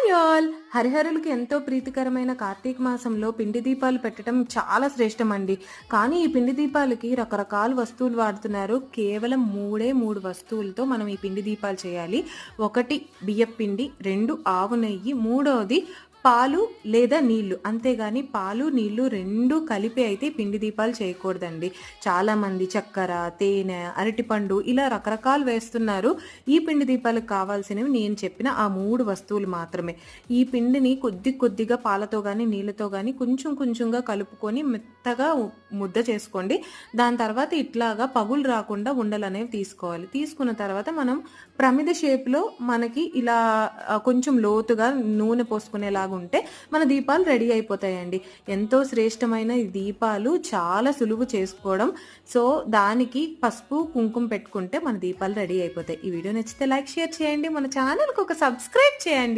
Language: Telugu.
Hi all! హరిహరులకు ఎంతో ప్రీతికరమైన కార్తీక మాసంలో పిండి దీపాలు పెట్టడం చాలా శ్రేష్టం అండి కానీ ఈ పిండి దీపాలకి రకరకాల వస్తువులు వాడుతున్నారు. కేవలం మూడే మూడు వస్తువులతో మనం ఈ పిండి దీపాలు చేయాలి. ఒకటి బియ్యపిండి రెండు ఆవు నెయ్యి మూడవది పాలు లేదా నీళ్ళు అంతేగాని పాలు నీళ్ళు రెండు కలిపి అయితే పిండి దీపాలు చేయకూడదండి. చాలామంది చక్కెర తేనె అరటిపండు ఇలా రకరకాలు వేస్తున్నారు. ఈ పిండి దీపాలకు కావాల్సినవి నేను చెప్పిన ఆ మూడు వస్తువులు మాత్రమే. ఈ పిండిని కొద్ది కొద్దిగా పాలతో కానీ నీళ్ళతో కానీ కొంచెం కొంచెంగా కలుపుకొని మెత్తగా ముద్ద చేసుకోండి. దాని తర్వాత ఇట్లాగా పగులు రాకుండా ఉండలు అనేవి తీసుకోవాలి. తీసుకున్న తర్వాత మనం ప్రమిద షేప్లో మనకి ఇలా కొంచెం లోతుగా నూనె పోసుకునేలాగా ఉంటే మన దీపాలు రెడీ అయిపోతాయండి. ఎంతో శ్రేష్టమైన ఈ దీపాలు చాలా సులువు చేసుకోవడం. సో దానికి పసుపు కుంకుమ పెట్టుకుంటే మన దీపాలు రెడీ అయిపోతాయి. ఈ వీడియో నచ్చితే లైక్ షేర్ చేయండి. మన ఛానల్కి ఒక సబ్స్క్రైబ్ చేయండి.